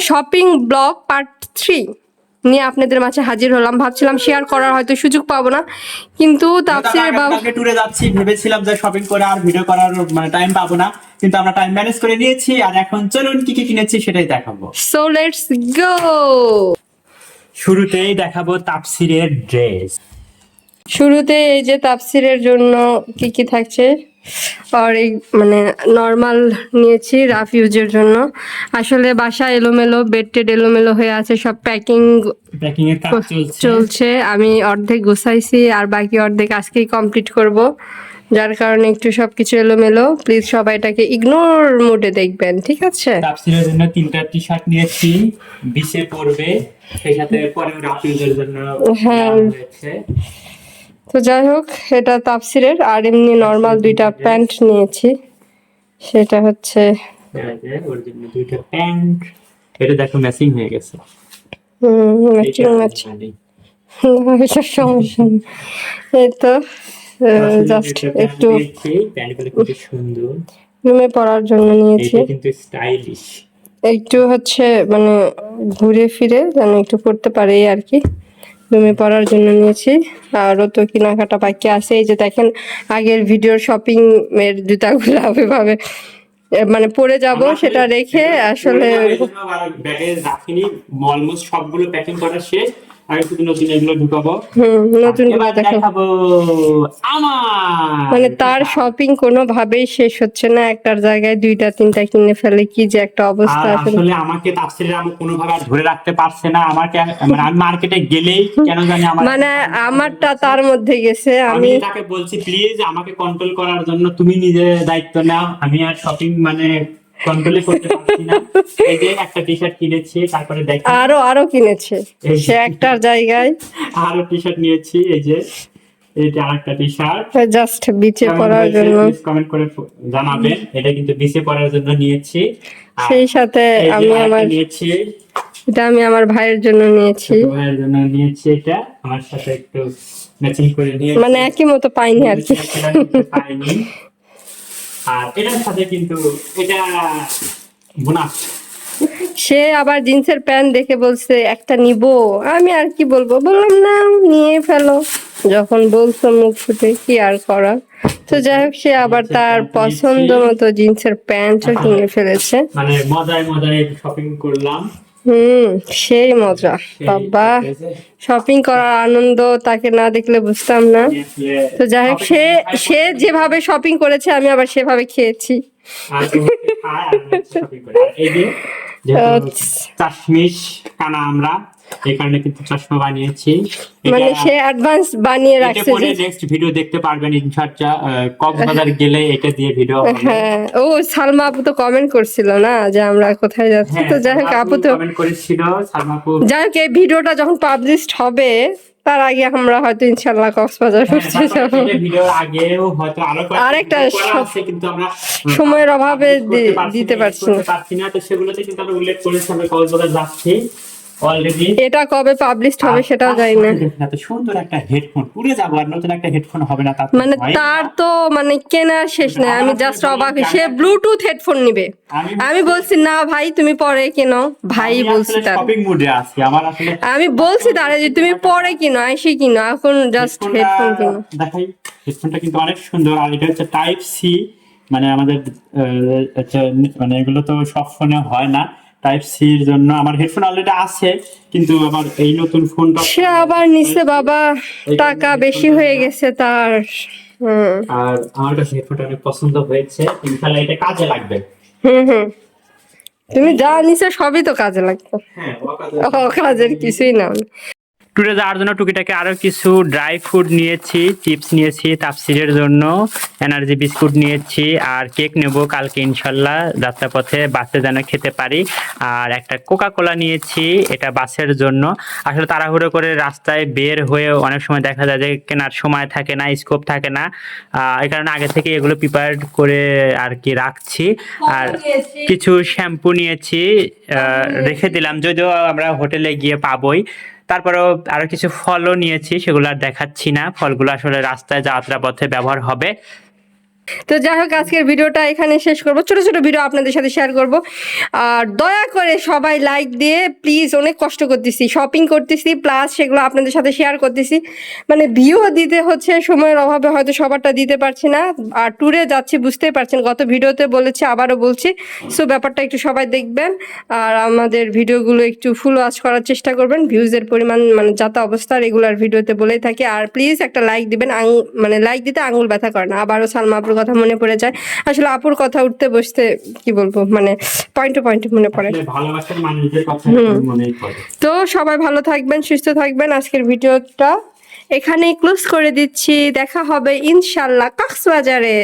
Shopping blog part three নিয়ে আপনাদের মাঝে হাজির হলাম। ভাবছিলাম শেয়ার করার হয়তো সুযোগ পাবো না কিন্তু তাপসির বাবা ট্যুরে যাচ্ছি ভেবেছিলাম যে শপিং করে আর ভিডিও করার মানে টাইম পাবো না কিন্তু আমরা টাইম ম্যানেজ করে নিয়েছি আর এখন চলুন কি কি কিনেছি সেটাই দেখাবো। সো লেটস গো শুরুতেই দেখাবো তাপসিরের ড্রেস শুরুতে এই যে তাপসিরের জন্য কি কি থাকছে? আর এই মানে নর্মাল নিয়েছি রাফ ইউজের জন্য। আসলে বাসা এলোমেলো বেড টেড এলোমেলো হয়ে আছে সব প্যাকিং প্যাকিং এর কাজ চলছে। চলছে। আমি অর্ধেক গুছাইছি আর বাকি অর্ধেক আজকেই কমপ্লিট করব। যার কারণে একটু সবকিছু এলোমেলো। প্লিজ সবাই এটাকে ইগনোর মোডে দেখবেন ঠিক আছে? তাপসিরের জন্য তিনটা টি শার্ট নিয়েছি বিশে পড়বে সেই সাথে পরেও রাফিউজের জন্য হ্যাঁ। তো যাই হোক এটা তাপসিরের আর এমনি নর্মাল দুইটা প্যান্ট নিয়েছি। সেটা হচ্ছে এই যে, ওর জন্য দুইটা প্যান্ট। এটা দেখো ম্যাচিং হয়ে গেছে। ম্যাচিং ম্যাচিং এটা সমস্যা এই তো জাস্ট একটু সুন্দর। রুমে পড়ার জন্য নিয়েছি। কিন্তু স্টাইলিশ একটু হচ্ছে মানে ঘুরে ফিরে যেন একটু পড়তে পারে আর কি। রুমে পড়ার জন্য নিয়েছি। আরও তো কেনাকাটা বাকি আছে। এই যে দেখেন আগের ভিডিওর শপিং এর জুতাগুলো ওইভাবে মানে পরে যাব সেটা রেখে আসলে সবগুলো প্যাকিং করা শেষ। আর শুধু নতুন এগুলো ঢুকাবো। নতুন এবার দেখাবো। আমার। মানে তার শপিং কোনোভাবেই শেষ হচ্ছে না একটার জায়গায় দুইটা তিনটা কিনে ফেলে কি যে একটা অবস্থা আসলে। আসলে আমাকে তাফসিরের আমু কোনোভাবে আর ধরে রাখতে পারছে না। আমাকে মানে আমি মার্কেটে গেলেই কেন জানি আমার মানে আমারটা তার মধ্যে গেছে আমি আমি তাকে বলছি প্লিজ আমাকে কন্ট্রোল করার জন্য তুমি নিজে দায়িত্ব নাও। আমি আর শপিং মানে কন্ট্রোলই করতে পারছি না। এই যে একটা টি শার্ট কিনেছি তারপরে দেখি আরও আরও কিনেছে। সে একটার জায়গায়। আরও টি শার্ট নিয়েছি এই যে। এইটা আরেকটা টি শার্ট জাস্ট বিচে পড়ার জন্য। কমেন্ট করে জানাবেন। এটা কিন্তু বিসে পড়ার জন্য নিয়েছি। সেই সাথে আমি আমার নিয়েছি। এটা আমি আমার ভাইয়ের জন্য নিয়েছি। ভাইয়ের জন্য নিয়েছি এটা। আমার সাথে একটু ম্যাচিং করে নিয়েছি। মানে একই মতো পাইনি আর কি। এটা পারিনি। আর এটার সাথে কিন্তু এটা বোনাস। সে আবার জিন্সের প্যান্ট দেখে বলছে একটা নিব। আমি আর কি বলব? বললাম না নিয়ে ফেলো। যখন বলছো মুখ ফুটে কি আর করার? তো যাই হোক সে আবার তার পছন্দ মতো জিন্সের প্যান্টও কিনে ফেলেছে। মানে মজায় মজায় শপিং করলাম। হুম সেই মজা। বাবা শপিং করার আনন্দ তাকে না দেখলে বুঝতাম না। তো যাই হোক সে সে যেভাবে শপিং করেছে আমি আবার সেভাবে খেয়েছি। যেহেতু চাশমিশ কানা আমরা এই কারণে কিন্তু চশমা বানিয়েছি। মানে সে অ্যাডভান্স বানিয়ে রাখছে যে নেক্সট ভিডিও দেখতে পারবেন ইনশাআল্লাহ। কক্সবাজার গেলে এটা দিয়ে ভিডিও হ্যাঁ। ও সালমা আপু তো কমেন্ট করছিল না যে আমরা কোথায় যাচ্ছি। তো যাই হোক আপু তো কমেন্ট করেছিল সালমাপু যাই হোক এই ভিডিওটা যখন পাবলিশড হবে তার আগে আমরা হয়তো ইনশাল্লাহ কক্সবাজার হ্যাঁ, ঘুরতে যাব। আরেকটা সময়ের অভাবে দিতে পারছি পারছি না তো সেগুলোতে কিন্তু আমরা উল্লেখ করেছি আমরা কক্সবাজার যাচ্ছি। অলরেডি এটা কবে পাবলিশড হবে সেটাও জানি না। এত সুন্দর একটা হেডফোন পুরে যাব আর নতুন একটা হেডফোন হবে না তার মানে তার তো মানে কেনার শেষ নেই আমি জাস্ট অবাক সে ব্লুটুথ হেডফোন নিবে। আমি আমি বলছি না ভাই তুমি পরে কেনো। ভাই বলছি তার। শপিং মুডে আছি। আমার আসলে আমি বলছি তারে যে তুমি পরে কিনো আইসি কিনো এখন জাস্ট হেডফোন কিনো। দেখাই হেডফোনটা কিন্তু অনেক সুন্দর। আর এটা হচ্ছে টাইপ সি মানে আমাদের মানে এগুলো তো সব ফোনে হয় না। টাইপ সি এর জন্য। আমার হেডফোন অলরেডি আছে কিন্তু আমার এই নতুন ফোনটা সে আবার নিছে বাবা। টাকা বেশি হয়ে গেছে তার। আর আমার কাছে হেডফোনটা অনেক পছন্দ হয়েছে ইনশাআল্লাহ এটা কাজে লাগবে। হুম হুম। তুমি যা নিছো সবই তো কাজে লাগবে। হ্যাঁ ও কাজের কিছুই না। ট্যুরে যাওয়ার জন্য টুকিটাকে আরও কিছু ড্রাই ফ্রুট নিয়েছি চিপস নিয়েছি তাপসিরের জন্য এনার্জি বিস্কুট নিয়েছি আর কেক নেব কালকে ইনশাল্লাহ যাত্রাপথে বাসে যেন খেতে পারি। আর একটা কোকা কোলা নিয়েছি এটা বাসের জন্য। আসলে তাড়াহুড়ো করে রাস্তায় বের হয়ে অনেক সময় দেখা যায় যে কেনার সময় থাকে না স্কোপ থাকে না। এই কারণে আগে থেকে এগুলো প্রিপেয়ার করে আর কি রাখছি। আর কিছু শ্যাম্পু নিয়েছি রেখে দিলাম যদিও আমরা হোটেলে গিয়ে পাবোই। তারপরেও আরও কিছু ফলও নিয়েছি, সেগুলো আর দেখাচ্ছি না। ফলগুলো আসলে রাস্তায় যাত্রা পথে ব্যবহার হবে। তো যাই হোক আজকের ভিডিওটা এখানে শেষ করব। ছোট ছোট ভিডিও আপনাদের সাথে শেয়ার করব। আর দয়া করে সবাই লাইক দিয়ে প্লিজ অনেক কষ্ট করতেছি শপিং করতেছি প্লাস সেগুলো আপনাদের সাথে শেয়ার করতেছি। মানে ভিউ দিতে হচ্ছে, সময়ের অভাবে হয়তো সবারটা দিতে পারছি না। আর ট্যুরে যাচ্ছি, বুঝতেই পারছেন, গত ভিডিওতে বলেছি, আবারও বলছি। সো ব্যাপারটা একটু সবাই দেখবেন, আর আমাদের ভিডিওগুলো একটু ফুল ওয়াচ করার চেষ্টা করবেন। ভিউজের পরিমাণ মানে যাতে অবস্থা রেগুলার ভিডিওতে বলেই থাকি। আর প্লিজ একটা লাইক দিবেন মানে লাইক দিতে আঙুল ব্যথা করে না। আবারও সালমা কথা মনে পড়ে যায়। আসলে আপুর কথা উঠতে বসতে কি বলব মানে পয়েন্ট টু পয়েন্ট মনে পড়ে। তো সবাই ভালো থাকবেন সুস্থ থাকবেন আজকের ভিডিওটা। এখানেই ক্লোজ করে দিচ্ছি। দেখা হবে ইনশাল্লাহ কক্সবাজারে।